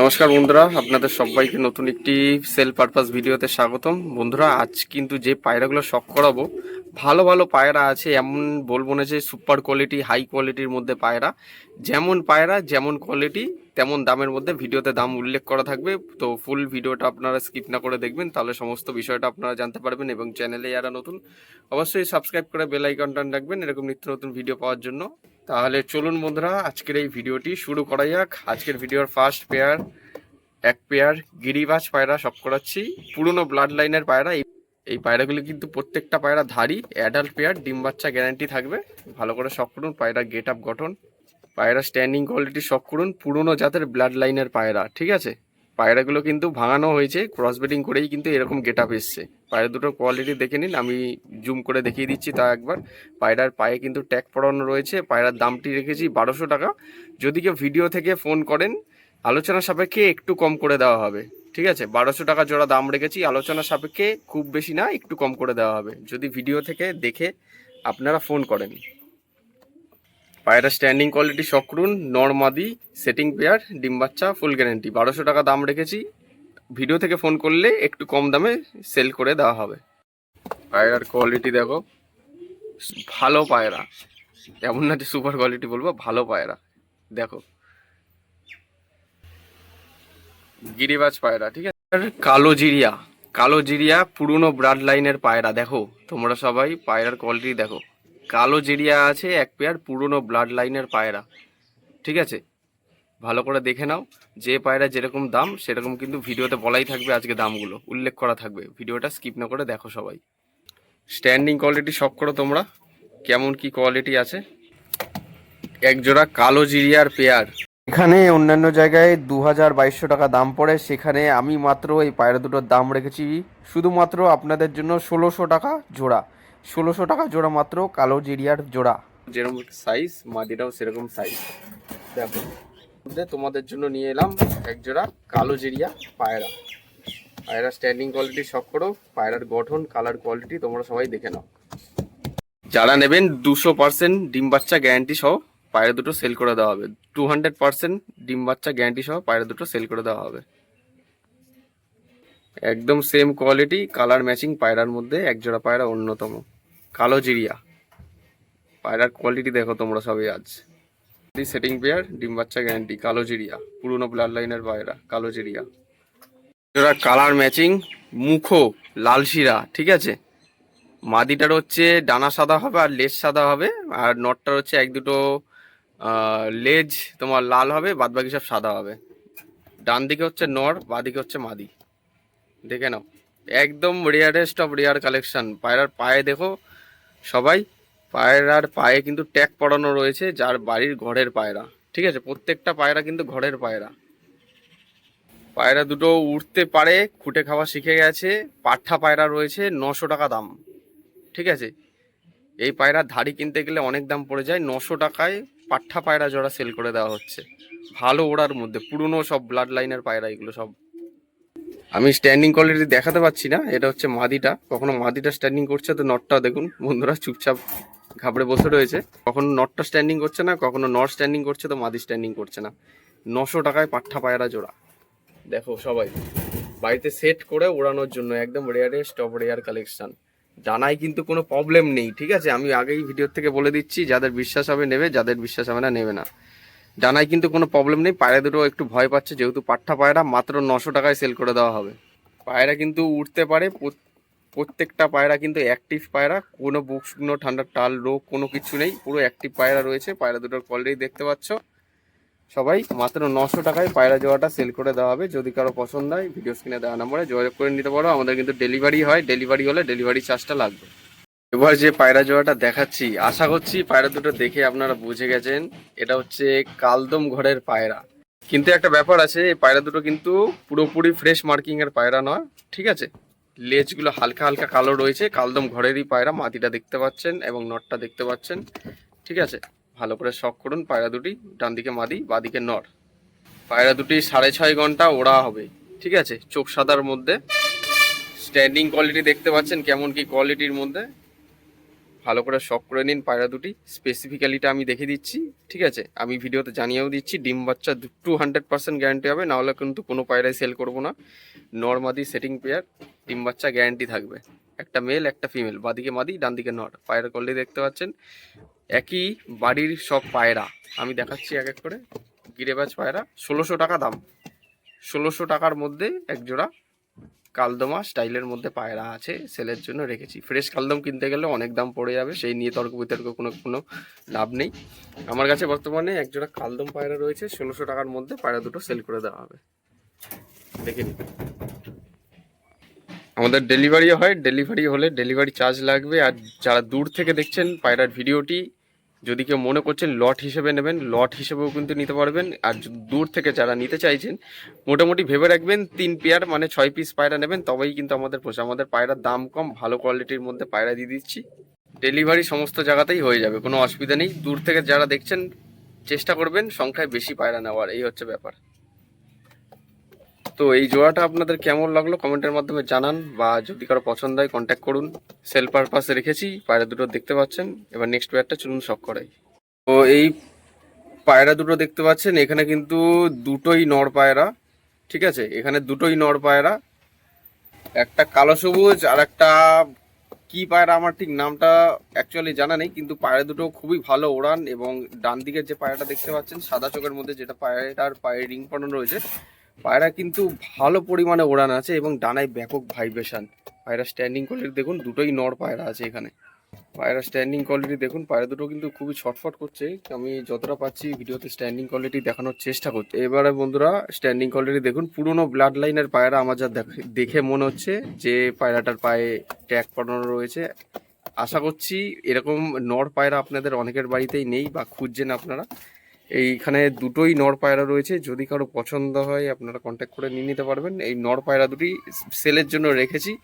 নমস্কার বন্ধুরা, আপনাদের সবাইকে নতুন একটি সেল পারপাস ভিডিওতে স্বাগতম। বন্ধুরা, আজ কিন্তু যে পায়রাগুলো শখ করাবো, ভালো ভালো পায়রা আছে, এমন বলব না যে সুপার কোয়ালিটি হাই কোয়ালিটির মধ্যে পায়রা। যেমন পায়রা, যেমন কোয়ালিটি তেমন দামের মধ্যে ভিডিওতে দাম উল্লেখ করা থাকবে। তো ফুল ভিডিওটা আপনারা স্কিপ না করে দেখবেন, তাহলে সমস্ত বিষয়টা আপনারা জানতে পারবেন এবং চ্যানেলে যারা নতুন, অবশ্যই সাবস্ক্রাইব করে বেল রাখবেন, এরকম নিত্য নতুন ভিডিও পাওয়ার জন্য। তাহলে চলুন বন্ধুরা, আজকের এই ভিডিওটি শুরু করা যাক। আজকের ভিডিওর ফার্স্ট পেয়ার এক পেয়ার গিরিবাজ পায়রা সব করাচ্ছি। পুরনো ব্লাড লাইনের পায়রা, এই এই পায়রাগুলি কিন্তু প্রত্যেকটা পায়রা ধারি অ্যাডাল্ট পেয়ার ডিম বাচ্চা গ্যারান্টি থাকবে। ভালো করে শখ করুন, পায়রা গেট আপ গঠন। পায়রা স্ট্যান্ডিং কোয়ালিটি শখ করুন, পুরনো জাতের ব্লাড লাইনের পায়রা, ঠিক আছে? পায়রাগুলো কিন্তু ভাঙানো হয়েছে ক্রস ব্রিডিং করেই কিন্তু এরকম গেট আপ এসছে। পায়রা দুটোর কোয়ালিটি দেখে নিন, আমি জুম করে দেখিয়ে দিচ্ছি তা একবার। পায়রার পায়ে কিন্তু ট্যাগ পড়ানো রয়েছে, পায়রার দামটি রেখেছি বারোশো টাকা। যদি কেউ ভিডিও থেকে ফোন করেন, আলোচনা সাপেক্ষে একটু কম করে দেওয়া হবে, ঠিক আছে? বারোশো টাকা জোড়া দাম রেখেছি, আলোচনা সাপেক্ষে খুব বেশি না, একটু কম করে দেওয়া হবে। যদি ভিডিও থেকে দেখে আপনারা ফোন করেন। পায়রা স্ট্যান্ডিং কোয়ালিটি শকরুন নর্মাদি সেটিং পেয়ার ডিম বাচ্চা ফুল গ্যারেন্টি বারোশো টাকা দাম রেখেছি ভিডিও থেকে ফোন করলে একটু কম দামে সেল করে দেওয়া হবে। পায়রার কোয়ালিটি দেখো, ভালো পায়রা। এমন না যে সুপার কোয়ালিটি বলব, ভালো পায়রা। দেখো। গিরিবাজ পায়রা, ঠিক আছে? কালো জিরিয়া। কালো জিরিয়া পুরনো ব্রাড লাইনের পায়রা, দেখো। তোমরা সবাই পায়রার কোয়ালিটি দেখো। কালো জিরিয়া আছে এক পেয়ার পুরনো ব্লাড লাইনের পায়রা, ঠিক আছে? ভালো করে দেখে নাও। যে পায়রা যেরকম দাম সেরকম কিন্তু ভিডিওতে বলাই থাকবে আজকে দামগুলো। উল্লেখ করা থাকবে। ভিডিওটা স্কিপ না করে দেখো সবাই। স্ট্যান্ডিং কোয়ালিটি শখ করো তোমরা। কেমন কি কোয়ালিটি আছে। এক জোড়া কালো জিরিয়ার পেয়ার এখানে অন্যান্য জায়গায় দু হাজার বাইশশো টাকা দাম পড়ে। সেখানে আমি মাত্র এই পায়রা দুটোর দাম রেখেছি। শুধুমাত্র আপনাদের জন্য ষোলোশো টাকা জোড়া। ষোলোশো টাকা জোড়া মাত্র কালো জিরিয়ার জোড়া। যেরকম সাইজ মাদিটাও সেরকম সাইজ দেখো। মধ্যে তোমাদের জন্য নিয়ে এলাম এক জোড়া কালো জিরিয়া পায়রা। পায়রা স্ট্যান্ডিং কোয়ালিটি সব করো, পায়রার গঠন কালার কোয়ালিটি তোমরা সবাই দেখে নাও। যারা নেবেন দুশো পার্সেন্ট ডিম বাচ্চা গ্যারান্টি সহ পায়রা দুটো সেল করে দেওয়া হবে। টু হান্ড্রেড পার্সেন্ট ডিম বাচ্চা গ্যারান্টি সহ পায়রা দুটো সেল করে দেওয়া হবে। একদম সেম কোয়ালিটি কালার ম্যাচিং পায়রার মধ্যে এক জোড়া পায়রা অন্যতম। কালো জিরিয়া। পায়রার কোয়ালিটি দেখো তোমরা সবাই আজ। সেটিং পেয়ার ডিম বাচ্চা গ্যারান্টি কালো জিরিয়া পুরনো ব্লাড লাইনের পায়রা কালো জিরিয়া জোড়া কালার ম্যাচিং মুখো, লাল শিরা, ঠিক আছে? মাদিটার হচ্ছে ডানা সাদা হবে আর লেজ সাদা হবে আর নটটার হচ্ছে এক দুটো লেজ তোমার লাল হবে বাদ বাকি সব সাদা হবে। ডান দিকে হচ্ছে নর বাঁ দিকে হচ্ছে মাদি। দেখে নাও। একদম রেয়ারেস্ট অফ রেয়ার কালেকশন পায়রার পায়ে দেখো সবাই। পায়রার পায়ে কিন্তু ট্যাগ পড়ানো রয়েছে, যার বাড়ির ঘরের পায়রা। ঠিক আছে? প্রত্যেকটা পায়রা কিন্তু ঘরের পায়রা। পায়রা দুটো উঠতে পারে, খুঁটে খাওয়া শিখে গেছে, পাঠা পায়রা রয়েছে, নশো টাকা দাম। ঠিক আছে? এই পায়রার ধাড়ি কিনতে গেলে অনেক দাম পড়ে যায়, নশো টাকায় পাঠা পায়রা জোড়া সেল করে দেওয়া হচ্ছে। ভালো ওড়ার মধ্যে, পুরনো সব ব্লাড লাইনের পায়রা এগুলো সব। আমি স্ট্যান্ডিং কোয়ালিটি দেখাতে পাচ্ছি না, এটা হচ্ছে মাদিটা। কখনো মাদিটা স্ট্যান্ডিং করছে তো নটটা দেখুন, বন্ধুরা চুপচাপ। ঘাবড়ে বসে রয়েছে। কখনো নটটা স্ট্যান্ডিং করছে না, কখনো নট স্ট্যান্ডিং করছে তো মাদি স্ট্যান্ডিং করছে না। নশো টাকায় পাঠা পায়রা জোড়া। দেখো সবাই, বাড়িতে সেট করে ওড়ানোর জন্য একদম রেয়ারেস্ট অফ রেয়ার কালেকশন ডানায় কিন্তু কোনো প্রবলেম নেই, ঠিক আছে? আমি আগেই ভিডিওর থেকে বলে দিচ্ছি, যাদের বিশ্বাস হবে নেবে, যাদের বিশ্বাস হবে না নেবে না। ডানায় কিন্তু কোনো প্রবলেম নেই, পায়রা দুটো একটু ভয় পাচ্ছে, যেহেতু পাঠা পায়রা মাত্র নশো টাকায় সেল করে দেওয়া হবে। পায়রা কিন্তু উঠতে পারে প্রত্যেকটা পায়রা কিন্তু অ্যাক্টিভ পায়রা, কোনো বুক শুকনো ঠান্ডা টাল রোগ, কোনো কিছু নেই, পুরো অ্যাক্টিভ পায়রা রয়েছে, পায়রা দুটোর কোয়ালিটি দেখতে পাচ্ছ। সবাই, মাত্র নশো টাকায় পায়রা জোড়াটা সেল করে দেওয়া হবে, যদি কারও পছন্দ হয় ভিডিও স্ক্রিনে দেওয়া নম্বরে যোগাযোগ করে নিতে পারো, আমাদের কিন্তু ডেলিভারি হয় ডেলিভারি হলে ডেলিভারি চার্জটা লাগবে। এবার যে পায়রা জোড়াটা দেখাচ্ছি, আশা করছি পায়রা দুটো দেখে আপনারা বুঝে গেছেন, এটা হচ্ছে কালদম ঘরের পায়রা। কিন্তু একটা ব্যাপার আছে, এই পায়রা দুটো কিন্তু পুরোপুরি ফ্রেশ মার্কিং এর পায়রা নয়, ঠিক আছে? লেজগুলো হালকা হালকা কালো রয়েছে। কালদম ঘরেরই পায়রা, মাটিটা দেখতে পাচ্ছেন এবং নটটা দেখতে পাচ্ছেন। ঠিক আছে? ভালো করে শখ করুন পায়রা দুটি ডান দিকে মাদি, বাদিকে নর। পায়রা দুটি সাড়ে ছয় ঘণ্টা ওড়া হবে। ঠিক আছে? চোখ সাদার মধ্যে। স্ট্যান্ডিং কোয়ালিটি দেখতে পাচ্ছেন কেমন কি কোয়ালিটির মধ্যে। ভালো করে শখ করে নিন পায়রা দুটি। স্পেসিফিক্যালিটা আমি দেখে দিচ্ছি। ঠিক আছে? আমি ভিডিওতে জানিয়েও দিচ্ছি, ডিম বাচ্চা টু হান্ড্রেড পার্সেন্ট গ্যারান্টি হবে। নাহলে কিন্তু কোনো পায়রাই সেল করব না। নর্মাদি সেটিং পেয়ার ডিম বাচ্চা গ্যারান্টি থাকবে। একটা মেল একটা ফিমেল বাদিকে মাদি ডান দিকে নর পায়রা করলে দেখতে পাচ্ছেন, একই বাড়ির সব পায়রা। আমি দেখাচ্ছি এক এক করে। গিরে গিরেবাজ পায়রা, ষোলোশো টাকা দাম। ষোলোশো টাকার মধ্যে এক জোড়া কালদমা স্টাইলের মধ্যে পায়রা আছে, সেলের জন্য রেখেছি। ফ্রেশ কালদম কিনতে গেলে অনেক দাম পড়ে যাবে, সেই নিয়ে তর্ক বিতর্ক কোনো কোনো লাভ নেই। আমার কাছে বর্তমানে এক জোড়া কালদম পায়রা রয়েছে, ষোলোশো টাকার মধ্যে পায়রা দুটো সেল করে দেওয়া হবে। দেখে নিন। আমাদের ডেলিভারি হয় ডেলিভারি হলে ডেলিভারি চার্জ লাগবে। আর যারা দূর থেকে দেখছেন পায়রার ভিডিওটি, যদি কেউ মনে করছেন লট হিসেবে নেবেন লট হিসেবেও কিন্তু নিতে পারবেন। আর দূর থেকে যারা নিতে চাইছেন, মোটামুটি ভেবে রাখবেন, তিন পেয়ার মানে ছয় পিস পায়রা নেবেন, তবেই কিন্তু আমাদের পোষা আমাদের পায়রার দাম কম, ভালো কোয়ালিটির মধ্যে পায়রা দিয়ে দিচ্ছি। ডেলিভারি সমস্ত জায়গাতেই হয়ে যাবে, কোনো অসুবিধা নেই। দূর থেকে যারা দেখছেন, চেষ্টা করবেন সংখ্যায় বেশি পায়রা নেওয়ার, এই হচ্ছে ব্যাপার। তো এই জোড়াটা আপনাদের কেমন লাগল কমেন্টের মাধ্যমে জানান, বা যদি কারও পছন্দ হয় কন্ট্যাক্ট করুন। সেল পারপাসে রেখেছি, পায়রা দুটো দেখতে পাচ্ছেন। এবার নেক্সট পেয়ারটা চলুন শখ করাই। তো এই পায়রা দুটো দেখতে পাচ্ছেন, এখানে কিন্তু দুটোই নর পায়রা, ঠিক আছে? এখানে দুটোই নর পায়রা। একটা কালো সবুজ, আর একটা কি পায়রা আমার ঠিক নামটা অ্যাকচুয়ালি জানা নেই, কিন্তু পায়রা দুটো খুবই ভালো ওড়ান, এবং ডান দিকের যে পায়রাটা দেখতে পাচ্ছেন, সাদা চোখের মধ্যে যেটা পায়রাটার পায়ে রিং পড়ানো রয়েছে পায়রা কিন্তু ভালো পরিমাণে ওড়ান আছে এবং ডানায় ব্যাপক ভাইব্রেশন পায়রা স্ট্যান্ডিং কোয়ালিটি দেখুন, দুটোই নর পায়রা আছে এখানে। পায়রা স্ট্যান্ডিং কোয়ালিটি দেখুন, পায়রা দুটো কিন্তু খুবই ছটফট করছে। আমি যতটা পাচ্ছি ভিডিওতে স্ট্যান্ডিং কোয়ালিটি দেখানোর চেষ্টা করছি। এবারে বন্ধুরা স্ট্যান্ডিং কোয়ালিটি দেখুন, পুরনো ব্লাড লাইনের পায়রা আমার যা দেখ- মনে হচ্ছে যে পায়রাটার পায়ে ট্যাগ পড়ানো রয়েছে। আশা করছি এরকম নর পায়রা আপনাদের অনেকের বাড়িতেই নেই বা খুঁজছেন আপনারা। এইখানে দুটোই নর পায়রা রয়েছে। যদি কারও পছন্দ হয়, আপনারা কন্ট্যাক্ট করে নিয়ে নিতে পারবেন। এই নর পায়রা দুটি সেলের জন্য রেখেছি।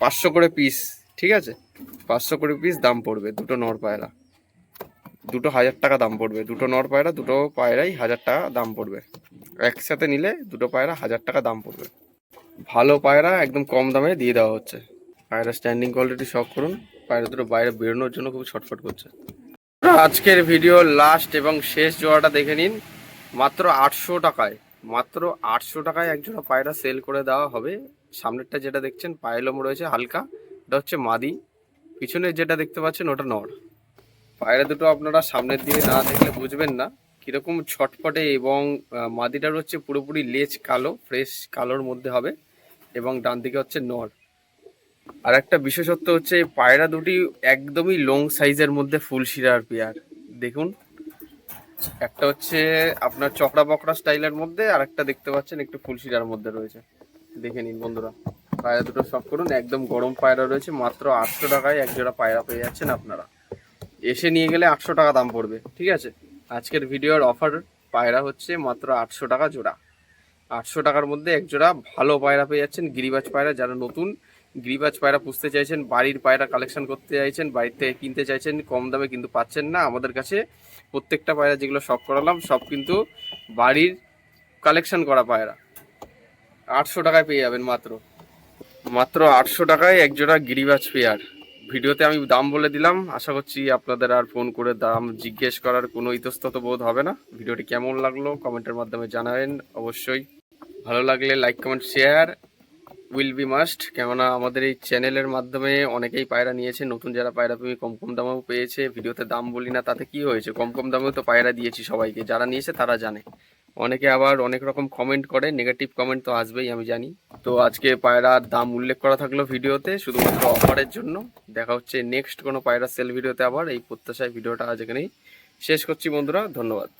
পাঁচশো করে পিস ঠিক আছে? পাঁচশো করে পিস দাম পড়বে দুটো নর পায়রা। দুটো হাজার টাকা দাম পড়বে। দুটো নর পায়রা, দুটো পায়রাই হাজার টাকা দাম পড়বে। একসাথে নিলে দুটো পায়রা হাজার টাকা দাম পড়বে। ভালো পায়রা একদম কম দামে দিয়ে দেওয়া হচ্ছে। পায়রা স্ট্যান্ডিং কোয়ালিটি শখ করুন। পায়রা দুটো বাইরে বেরোনোর জন্য খুব ছটফট করছে। আজকের ভিডিও লাস্ট এবং শেষ জোড়াটা দেখে নিন। মাত্র আটশো টাকায়, মাত্র আটশো টাকায় এক জোড়া পায়রা সেল করে দেওয়া হবে। সামনেরটা যেটা দেখছেন, পায়লম রয়েছে হালকা, এটা হচ্ছে মাদি। পিছনে যেটা দেখতে পাচ্ছেন, ওটা নর। পায়রা দুটো আপনারা সামনের দিকে না দেখলে বুঝবেন না। কীরকম ছটপটে এবং মাদিটার হচ্ছে পুরোপুরি লেজ কালো ফ্রেশ কালোর মধ্যে হবে এবং ডান দিকে হচ্ছে নর। আর একটা বিশেষত্ব হচ্ছে পায়রা দুটি একদমই লং সাইজের মধ্যে ফুল শিরার পেয়ার। দেখুন, একটা হচ্ছে আপনার চকড়া বকড়া স্টাইলের মধ্যে, আর একটা দেখতে পাচ্ছেন একটু ফুল শিরার মধ্যে রয়েছে। দেখে নিন বন্ধুরা, পায়রা দুটো শখ করুন, একদম গরম পায়রা রয়েছে, মাত্র আটশো টাকায় এক জোড়া পায়রা পেয়ে যাচ্ছেন আপনারা। এসে নিয়ে গেলে আটশো টাকা দাম পড়বে, ঠিক আছে? আজকের ভিডিওর অফার পায়রা হচ্ছে মাত্র আটশো টাকা জোড়া। আটশো টাকার মধ্যে এক জোড়া ভালো পায়রা পেয়ে যাচ্ছেন গিরিবাজ পায়রা, যারা নতুন গিরিবাজ পায়রা পুষতে চাইছেন, বাড়ির পায়রা কালেকশন করতে চাইছেন বাড়ির থেকে কিনতে চাইছেন, কম দামে কিন্তু পাচ্ছেন না। আমাদের কাছে প্রত্যেকটা পায়রা যেগুলো শখ করালাম, সব কিন্তু বাড়ির কালেকশন করা পায়রা। আটশো টাকায় পেয়ে যাবেন মাত্র। মাত্র আটশো টাকায় একজোড়া গিরিবাজ পেয়ার। ভিডিওতে আমি দাম বলে দিলাম। আশা করছি আপনাদের আর ফোন করে দাম জিজ্ঞেস করার কোনো ইতস্তত বোধ হবে না। ভিডিওটি কেমন লাগল কমেন্টের মাধ্যমে জানাবেন। অবশ্যই ভালো লাগলে like comment share will be must কেননা আমাদের এই চ্যানেলের মাধ্যমে অনেকেই পায়রা নিয়েছে, নতুন যারা পায়রা তুমি কম কম দামেও পেয়েছে, ভিডিওতে দাম বলি না, তাতে কি হয়েছে? কম কম দামেও তো পায়রা দিয়েছি সবাইকে, যারা নিয়েছে তারা জানে। অনেকে আবার অনেক রকম কমেন্ট করে নেগেটিভ কমেন্ট তো আসবেই, আমি জানি। তো আজকে পায়রার দাম উল্লেখ করা থাকল ভিডিওতে, শুধুমাত্র অফারের জন্য। দেখা হচ্ছে নেক্সট কোনো পায়রা সেল ভিডিওতে আবার, এই প্রত্যাশায় ভিডিওটা আজ এখানেই শেষ করছি বন্ধুরা, ধন্যবাদ।